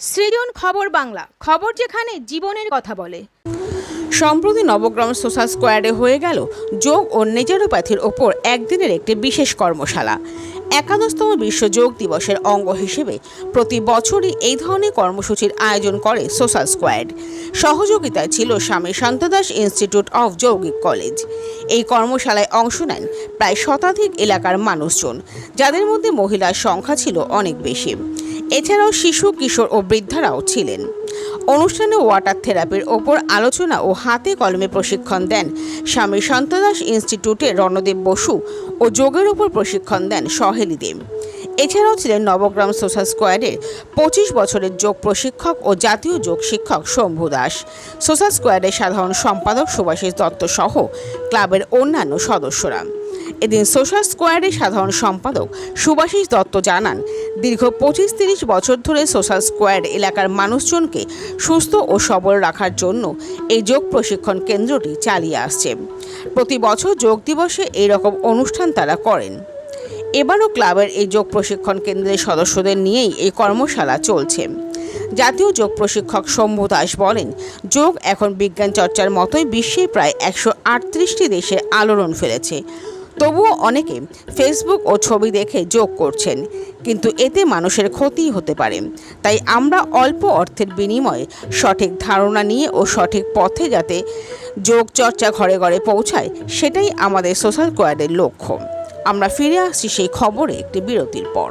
সৃজন খবর বাংলা, খবর যেখানে জীবনের কথা বলে। সম্প্রতি নবগ্রাম সোশ্যাল স্কোয়ারে হয়ে গেল যোগ ও নেচারোপ্যাথির ওপর একদিনের একটি বিশেষ কর্মশালা। একাদশতম বিশ্ব যোগ দিবসের অঙ্গ হিসেবে প্রতি বছরই এই ধরনের কর্মসূচির আয়োজন করে সোশ্যাল স্কোয়াড। সহযোগিতায় ছিল Swami Shantadas institute of Yogic college. এই কর্মশালায় অংশ নেন প্রায় শতাধিক এলাকার মানুষজন, যাদের মধ্যে মহিলার সংখ্যা ছিল অনেক বেশি। এছাড়াও শিশু, কিশোর ও বৃদ্ধারাও ছিলেন। অনুষ্ঠানে ওয়াটার থেরাপির ওপর আলোচনা ও হাতে কলমে প্রশিক্ষণ দেন। স্বামী শান্তদাস ইনস্টিটিউটে রণদেব বসু ও যোগের ওপর প্রশিক্ষণ দেন সহেলি দেব। এছাড়াও ছিলেন নবগ্রাম সোশ্যাল স্কোয়াডের পঁচিশ বছরের যোগ প্রশিক্ষক ও জাতীয় যোগ শিক্ষক শম্ভু দাস। সোশ্যাল স্কোয়াডের সাধারণ সম্পাদক সুভাষিস দত্ত সহ ক্লাবের অন্যান্য সদস্যরা। এদিন সোশ্যাল স্কোয়ারের সাধারণ সম্পাদক সুভাষিস দত্ত জানান, দীর্ঘ পঁচিশ তিরিশ বছর ধরে সোশ্যাল স্কোয়ার এলাকার মানুষজনকে সুস্থ ও সবল রাখার জন্য এই যোগ প্রশিক্ষণ কেন্দ্রটি চালিয়ে আসছে। প্রতি বছর যোগ দিবসে এই রকম অনুষ্ঠান তারা করেন। এবারও ক্লাবের এই যোগ প্রশিক্ষণ কেন্দ্রের সদস্যদের নিয়েই এই কর্মশালা চলছে। জাতীয় যোগ প্রশিক্ষক শম্ভু দাস বলেন, যোগ এখন বিজ্ঞান চর্চার মতোই বিশ্বে প্রায় একশো আটত্রিশটি দেশে আলোড়ন ফেলেছে। তবুও অনেকে ফেসবুক ও ছবি দেখে যোগ করছেন, কিন্তু এতে মানুষের ক্ষতি হতে পারে। তাই আমরা অল্প অর্থের বিনিময়ে সঠিক ধারণা নিয়ে ও সঠিক পথে যাতে যোগ চর্চা ঘরে ঘরে পৌঁছায়, সেটাই আমাদের সোশ্যাল কোয়াডের লক্ষ্য। আমরা ফিরে আসছি সেই খবরে একটি বিরতির পর।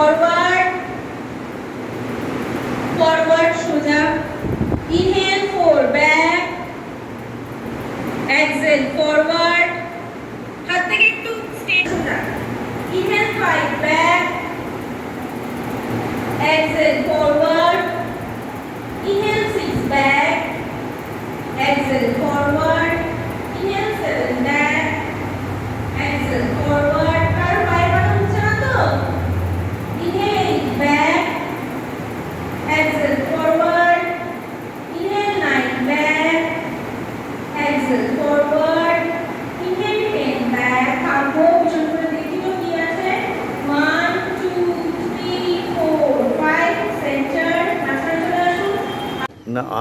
All right.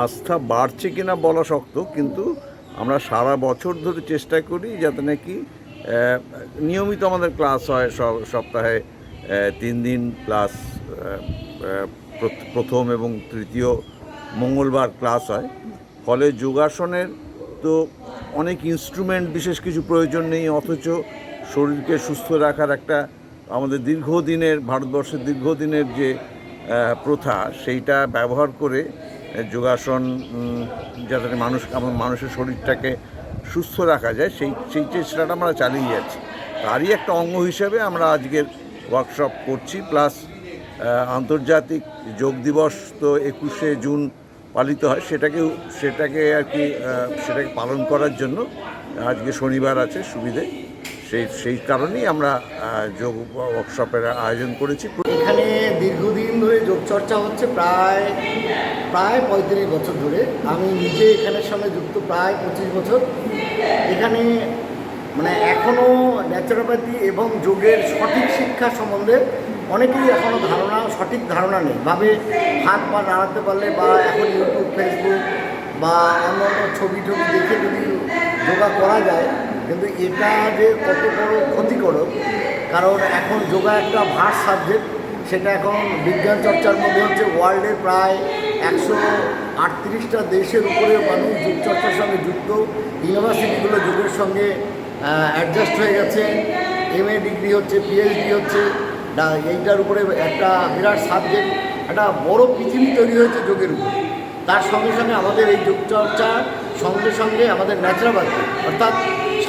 আস্থা বাড়ছে কিনা বলা শক্ত, কিন্তু আমরা সারা বছর ধরে চেষ্টা করি যাতে নাকি নিয়মিত আমাদের ক্লাস হয় সপ্তাহে তিন দিন প্লাস প্রথম এবং তৃতীয় মঙ্গলবার ক্লাস হয়। ফলে যোগাসনের তো অনেক ইনস্ট্রুমেন্ট বিশেষ কিছু প্রয়োজন নেই, অথচ শরীরকে সুস্থ রাখার একটা আমাদের দীর্ঘদিনের, ভারতবর্ষের দীর্ঘদিনের যে প্রথা, সেইটা ব্যবহার করে যোগাসন যাতে মানুষ, আমার মানুষের শরীরটাকে সুস্থ রাখা যায়, সেই সেই চেষ্টাটা আমরা চালিয়ে যাচ্ছি। তারই একটা অঙ্গ হিসেবে আমরা আজকের ওয়ার্কশপ করছি প্লাস আন্তর্জাতিক যোগ দিবস তো একুশে জুন পালিত হয় সেটাকে সেটাকে আর কি সেটাকে পালন করার জন্য আজকে শনিবার আছে, সুবিধে। সেই সেই কারণেই আমরা যোগ ওয়ার্কশপের আয়োজন করেছি। এখানে দীর্ঘদিন ধরে যোগচর্চা হচ্ছে প্রায় প্রায় পঁয়ত্রিশ বছর ধরে। আমি নিজে এখানের সঙ্গে যুক্ত প্রায় পঁচিশ বছর। এখানে মানে এখনও ন্যাচারোপ্যাথি এবং যোগের সঠিক শিক্ষা সম্বন্ধে অনেকেই এখনও ধারণা, সঠিক ধারণা নেই। ভাবে হাত পা নাড়াতে পারলে বা এখন ইউটিউব ফেসবুক বা অন্য অন্য ছবি টবি দেখে যদি যোগা করা যায় কিন্তু এটা যে কত বড় ক্ষতিকারক, কারণ এখন যোগা একটা ভার সাবজেক্ট সেটা এখন বিজ্ঞান চর্চার মধ্যে হচ্ছে ওয়ার্ল্ডের প্রায় একশো আটত্রিশটা দেশের উপরে মানুষ যোগচর্চার সঙ্গে যুক্ত, ইউনিভার্সিটিগুলো যোগের সঙ্গে অ্যাডজাস্ট হয়ে গেছে এম এ ডিগ্রি হচ্ছে পিএইচডি হচ্ছে এইটার উপরে একটা বিরাট সাবজেক্ট একটা বড় পৃথিবী তৈরি হয়েছে যোগের উপরে। তার সঙ্গে সঙ্গে আমাদের এই যোগচর্চার সঙ্গে সঙ্গে আমাদের ন্যাচারাবাদী অর্থাৎ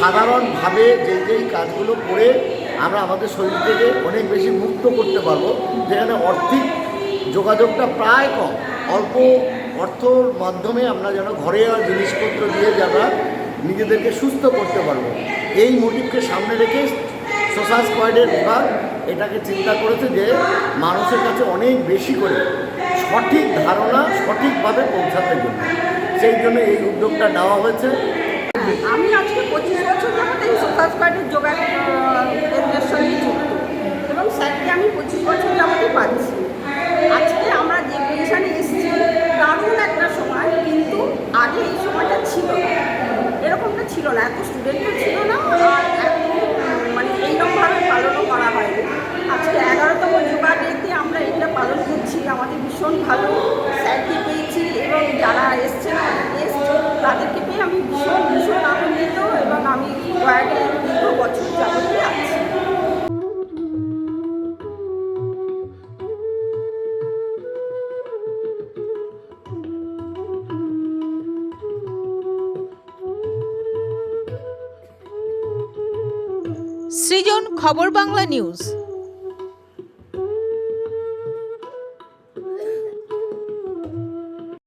সাধারণভাবে যেই যেই কাজগুলো করে আমরা আমাদের শরীর থেকে অনেক বেশি মুক্ত করতে পারব, যেখানে অর্থিক যোগাযোগটা প্রায় কম। অল্প অর্থর মাধ্যমে আমরা যেন ঘরে জিনিসপত্র দিয়ে যারা নিজেদেরকে সুস্থ করতে পারব। এই মোটিভকে সামনে রেখে সোশ্যাল স্কোয়াডের বিভাগ এটাকে চিন্তা করেছে যে মানুষের কাছে অনেক বেশি করে সঠিক ধারণা সঠিকভাবে পৌঁছাতে জন্য সেই জন্য এই উদ্যোগটা নেওয়া হয়েছে আমি আজকে পঁচিশ বছর যাবত এই সৃজন খবর বাংলা নিউজ।